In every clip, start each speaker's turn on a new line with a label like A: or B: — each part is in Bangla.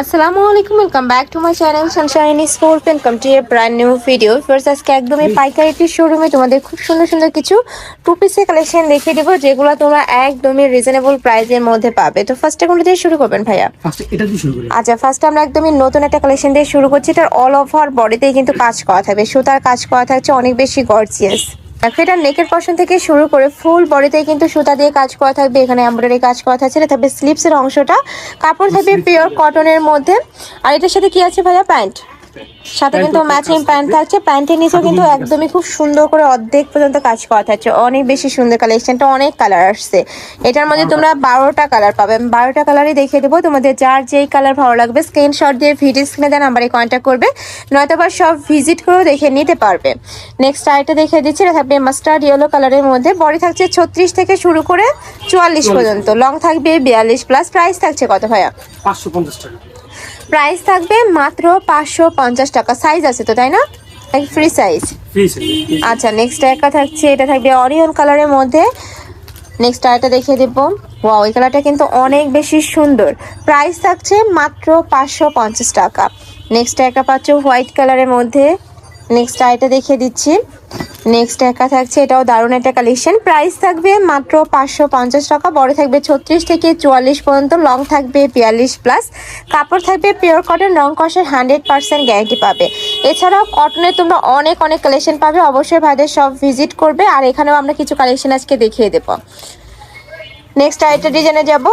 A: আসসালামু আলাইকুম welcome back to my channel sunshine sport welcome to a brand new video first আজকে একদমই পাইকারি একটি শোরুমে তোমাদের খুব সুন্দর সুন্দর কিছু টু পিসের কালেকশন দেখিয়ে দেবো যেগুলো তোমরা একদমই রিজনেবল প্রাইসের মধ্যে পাবে। তো ফার্স্টে কোনটা দিয়ে শুরু করবেন ভাইয়া?
B: ফার্স্টে এটা দিয়ে শুরু করি।
A: আচ্ছা ফার্স্ট আমরা একদমই নতুন একটা কালেকশন দিয়ে শুরু করছি। এটার অল ওভার বডিতেই কিন্তু কাজ করা থাকবে সুতার কাজ করা থাকছে অনেক বেশি গর্জিয়াস এটা নেকের পশন থেকে শুরু করে ফুল বডিতে কিন্তু সুতা দিয়ে কাজ করা থাকবে এখানে এমব্রয়ডারি কাজ করা থাকছে থাকবে স্লিপসের অংশটা। কাপড় থাকবে পিওর কটনের মধ্যে। আর এটার সাথে কি আছে ভাইয়া? প্যান্ট সাথে কিন্তু ম্যাচিং প্যান্ট থাকছে। প্যান্টের নিচেও কিন্তু একদমই খুব সুন্দর করে অর্ধেক পর্যন্ত কাজ করা থাকছে। অনেক বেশি সুন্দর কালেকশনটা অনেক কালার আসছে। এটার মধ্যে তোমরা বারোটা কালার পাবে। আমি বারোটা কালারই দেখিয়ে দেবো। তোমাদের যার যেই কালার ভালো লাগবে স্ক্রিনশট দিয়ে ভিডিও স্ক্রিনে দেওয়া নাম্বারে কন্ট্যাক্ট করবে। নয়তো বা সব ভিজিট করেও দেখে নিতে পারবে। নেক্সট আরেকটা দেখিয়ে দিচ্ছি। এটা থাকবে মাস্টার্ড ইয়েলো কালারের মধ্যে। বডি থাকছে ছত্রিশ থেকে শুরু করে চুয়াল্লিশ পর্যন্ত। লং থাকবে বিয়াল্লিশ প্লাস প্রাইস থাকছে কত ভাইয়া?
B: পাঁচশো পঞ্চাশ টাকা।
A: প্রাইস থাকবে মাত্র পাঁচশো পঞ্চাশ টাকা। সাইজ আছে তো তাই না? ফ্রি সাইজ আচ্ছা নেক্সট একটা থাকছে এটা থাকবে অরিয়ন কালারের মধ্যে। নেক্সট আরেকটা দেখিয়ে দেব। ওয়াও এই কালারটা কিন্তু অনেক বেশি সুন্দর। প্রাইস থাকছে মাত্র পাঁচশো পঞ্চাশ টাকা। নেক্সট একটা পাচ্ছ হোয়াইট কালারের মধ্যে। নেক্সট আরেকটা দেখিয়ে দিচ্ছি। নেক্সট একা থাকছে, এটাও দারুণ একটা কালেকশন প্রাইস থাকবে মাত্র পাঁচশো পঞ্চাশ টাকা, বড় থাকবে ছত্রিশ থেকে চুয়াল্লিশ পর্যন্ত লং থাকবে বিয়াল্লিশ প্লাস কাপড় থাকবে পিওর কটন রং কষের হান্ড্রেড পার্সেন্ট গ্যারান্টি পাবে। এছাড়াও কটনের তোমরা অনেক অনেক কালেকশন পাবে, অবশ্যই ভাইদের সব ভিজিট করবে। আর এখানেও আমরা কিছু কালেকশন আজকে দেখিয়ে দেবো। নেক্সট আরেকটা ডিজাইনে যাব।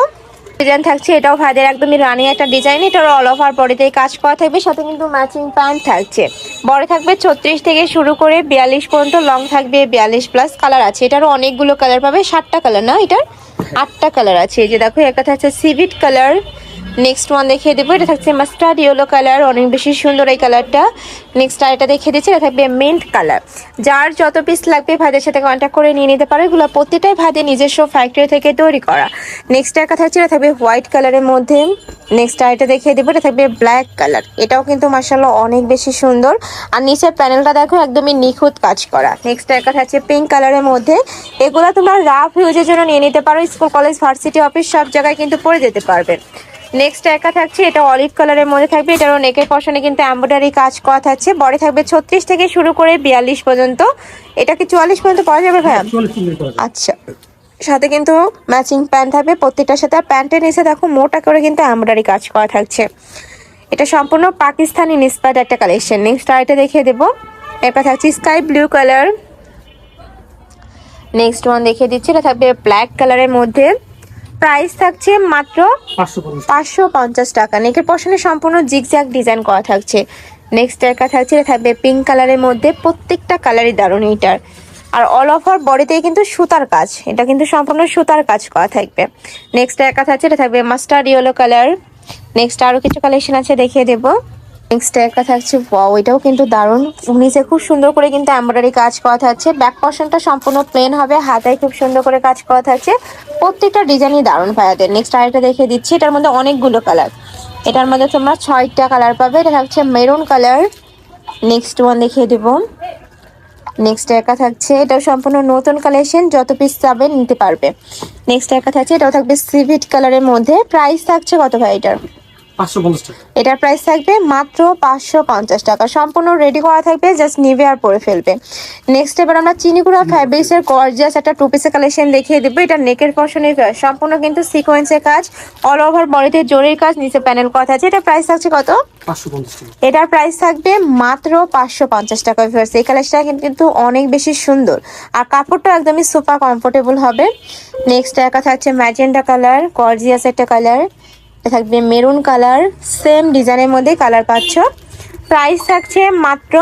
A: ডিজাইন থাকছে, এটাও ভাইদের একদমই রানি একটা ডিজাইন এটার অল ওভার বডিতেই কাজ করা থাকবে, সাথে কিন্তু ম্যাচিং প্যান্ট থাকছে। বড় থাকবে ছত্রিশ থেকে শুরু করে বিয়াল্লিশ পর্যন্ত লং থাকবে বিয়াল্লিশ প্লাস কালার আছে। এটারও অনেকগুলো কালার পাবে, সাতটা কালার না এটার? আটটা কালার আছে। এই যে দেখো একটা থাকছে সিভিট কালার নেক্সট ওয়ান দেখিয়ে দেবো, এটা থাকছে মাস্টার্ড ইয়েলো কালার অনেক বেশি সুন্দর এই কালারটা নেক্সট আর এটা দেখিয়ে দিচ্ছি, এটা থাকবে মিন্ট কালার যার যত পিস লাগবে, ভাইদের সাথে কন্ট্যাক্ট করে নিয়ে নিতে পারো। এগুলো প্রত্যেকটাই ভাইদের নিজস্ব ফ্যাক্টরি থেকে তৈরি করা। নেক্সট একটা থাকছে, এটা থাকবে হোয়াইট কালারের মধ্যে। নেক্সট আর এটা দেখিয়ে দেবো, এটা থাকবে ব্ল্যাক কালার এটাও কিন্তু মার্শাল্লাহ অনেক বেশি সুন্দর। আর নিচের প্যানেলটা দেখো, একদমই নিখুঁত কাজ করা। নেক্সট একটা থাকছে পিঙ্ক কালারের মধ্যে। এগুলো তোমরা রাফ ইউজের জন্য নিয়ে নিতে পারো। স্কুল কলেজ ভার্সিটি অফিস সব জায়গায় কিন্তু পরে যেতে পারবে। নেক্সট একা থাকছে এটা অলিভ কালারের মধ্যে থাকবে এটারও নেকের পশনে কিন্তু এমব্রয়ডারি কাজ করা থাকছে। বডি থাকবে ছত্রিশ থেকে শুরু করে বিয়াল্লিশ পর্যন্ত। এটা কি চুয়াল্লিশ পর্যন্ত পাওয়া যাবে ভাইয়া? আচ্ছা। সাথে কিন্তু ম্যাচিং প্যান্ট থাকবে প্রত্যেকটার সাথে আর প্যান্টের নিচে দেখো মোটা করে কিন্তু এমব্রয়ডারি কাজ করা থাকছে। এটা সম্পূর্ণ পাকিস্তানি ইন্সপায়ার্ড একটা কালেকশন নেক্সট আরেকটা দেখিয়ে দেবো। এটা থাকছে sky blue colour next one দেখিয়ে দিচ্ছি এটা থাকবে ব্ল্যাক কালারের মধ্যে। প্রাইস থাকছে মাত্র
B: পাঁচশো পঞ্চাশ।
A: টাকা। নেকের পশনে সম্পূর্ণ জিগজ্যাগ ডিজাইন করা থাকছে। নেক্সট একা থাকছে এটা থাকবে পিঙ্ক কালারের মধ্যে প্রত্যেকটা কালারই দারুণ এটার আর অল ওভার বডিতেই কিন্তু সুতার কাজ। এটা কিন্তু সম্পূর্ণ সুতার কাজ করা থাকবে। নেক্সট একা থাকছে এটা থাকবে মাস্টার্ড ইয়েলো কালার নেক্সট আরও কিছু কালেকশন আছে দেখিয়ে দেবো। নেক্সট একটা থাকছে ওয়াও এটাও কিন্তু দারুণ। নিচে খুব সুন্দর করে কিন্তু এমব্রয়ডারি কাজ করা থাকছে। ব্যাক পশনটা সম্পূর্ণ প্লেন হবে, হাতায় খুব সুন্দর করে কাজ করা থাকছে। প্রত্যেকটা ডিজাইনই দারুণ ভাইয়াদের নেক্সট আরেকটা দেখে দিচ্ছি, এটার মধ্যে অনেকগুলো কালার এটার মধ্যে তোমরা ছয়টা কালার পাবে। এটা থাকছে মেরুন কালার নেক্সট ওয়ান দেখিয়ে দেবো। নেক্সট একা থাকছে, এটাও সম্পূর্ণ নতুন কালেকশন যত পিস যাবে নিতে পারবে। নেক্সট একা থাকছে, এটাও থাকবে সিভিট কালারের মধ্যে। প্রাইস থাকছে কত ভাই এটার? এটার প্রাইস থাকবে মাত্র পাঁচশো পঞ্চাশ টাকা। সম্পূর্ণ রেডি করা থাকবে জাস্ট নিভে আর পরে ফেলবে। নেক্সট এবার আমরা চিনিগুড়া ফ্যাব্রিক্সের গর্জিয়াস একটা টু পিসের কালেকশন দেখিয়ে দেবো। এটা নেকের পশনের সম্পূর্ণ কিন্তু সিকোয়েন্সের কাজ অল ওভার বডিতে জরির কাজ নিচে প্যানেল করা আছে। এটা প্রাইস থাকছে কত? এটার প্রাইস থাকবে মাত্র পাঁচশো পঞ্চাশ টাকা ভিউয়ার্স এই কালারটা কিন্তু অনেক বেশি সুন্দর। আর কাপড়টা একদমই সুপার কমফোর্টেবল হবে। নেক্সট একা থাকছে ম্যাজেন্ডা কালার গর্জিয়াস একটা কালার থাকবে মেরুন কালার সেম ডিজাইনের মধ্যে কালার পাচ্ছ। প্রাইস থাকছে মাত্র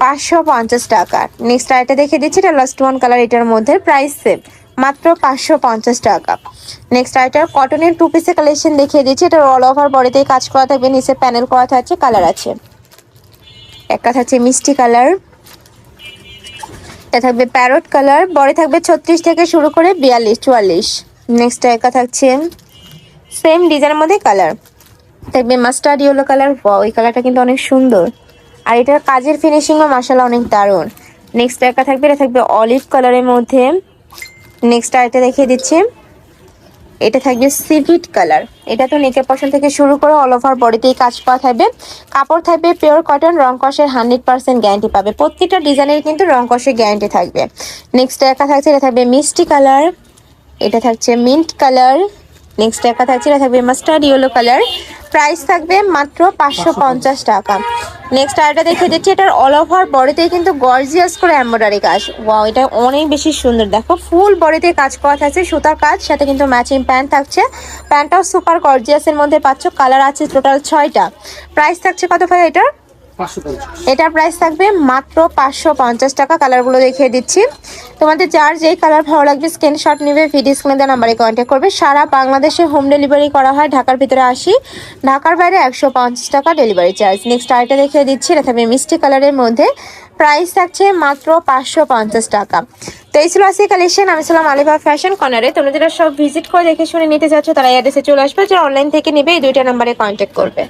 B: পাঁচশো পঞ্চাশ
A: টাকা। নেক্সট আরেকটা দেখে দিচ্ছি, এটা লাস্ট ওয়ান কালার এটার মধ্যে প্রাইস সেম মাত্র পাঁচশো পঞ্চাশ টাকা। নেক্সট আরেকটা কটনের টু পিসের কালেকশন দেখিয়ে দিচ্ছি, এটা অল ওভার বডিতে কাজ করা থাকবে, নিচে প্যানেল করা থাকছে কালার আছে। একটা থাকছে মিষ্টি কালার এটা থাকবে প্যারট কালার বডি থাকবে ছত্রিশ থেকে শুরু করে বিয়াল্লিশ, চুয়াল্লিশ। নেক্সট একা থাকছে সেম ডিজাইনের মধ্যে কালার থাকবে মাস্টার্ড ইয়েলো কালার ওই কালারটা কিন্তু অনেক সুন্দর। আর এটার কাজের ফিনিশিংও মাসালা অনেক দারুণ। নেক্সট একটা থাকবে, এটা থাকবে অলিভ কালারের মধ্যে। নেক্সট আরেকটা দেখিয়ে দিচ্ছি। এটা থাকবে সিভিট কালার এটা তো নেকের পশন থেকে শুরু করে অল ওভার বডিতেই কাজ পাওয়া থাকবে। কাপড় থাকবে পিওর কটন রং কষের হান্ড্রেড পার্সেন্ট গ্যারান্টি পাবে। প্রত্যেকটা ডিজাইনের কিন্তু রং কষের গ্যারান্টি থাকবে। নেক্সট একা থাকছে, এটা থাকবে মিষ্টি কালার এটা থাকছে মিন্ট কালার নেক্সট একা থাকছে এটা থাকবে মাস্টার্ড ইয়েলো কালার প্রাইস থাকবে মাত্র পাঁচশো পঞ্চাশ টাকা। নেক্সট আরেকটা দেখে দিচ্ছি, এটার অল ওভার বডিতেই কিন্তু গর্জিয়াস করে এমব্রয়ডারি কাজ। ওয়াও এটা অনেক বেশি সুন্দর। দেখো ফুল বডিতে কাজ করা থাকছে, সুতার কাজ, সাথে কিন্তু ম্যাচিং প্যান্ট থাকছে। প্যান্টটাও সুপার গর্জিয়াসের মধ্যে পাচ্ছ কালার আছে টোটাল ছয়টা। প্রাইস থাকছে কত ভাই এটার? এটার প্রাইস থাকবে মাত্র পাঁচশো পঞ্চাশ টাকা। কালারগুলো দেখিয়ে দিচ্ছি। তোমাদের যার যেই কালার ভালো লাগবে স্ক্রিনশট নেবে ভিডিও স্ক্রিনে দেওয়া নাম্বারে কন্ট্যাক্ট করবে। সারা বাংলাদেশে হোম ডেলিভারি করা হয়, ঢাকার ভিতরে আসি। ঢাকার বাইরে একশো পঞ্চাশ টাকা ডেলিভারি চার্জ নেক্সট আরেকটা দেখিয়ে দিচ্ছি, এটা থাকবে মিষ্টি কালারের মধ্যে। প্রাইস থাকছে মাত্র পাঁচশো পঞ্চাশ টাকা। তো এই ছিল আজকে কালেকশন আমি ছিলাম আলিবা ফ্যাশন কর্নারে তোমরা যারা সব ভিজিট করে দেখে শুনে নিতে চাচ্ছ, তারা এই অ্যাড্রেসে চলে আসবে। যারা অনলাইন থেকে নেবে, এই দুইটা নাম্বারে কন্ট্যাক্ট করবে।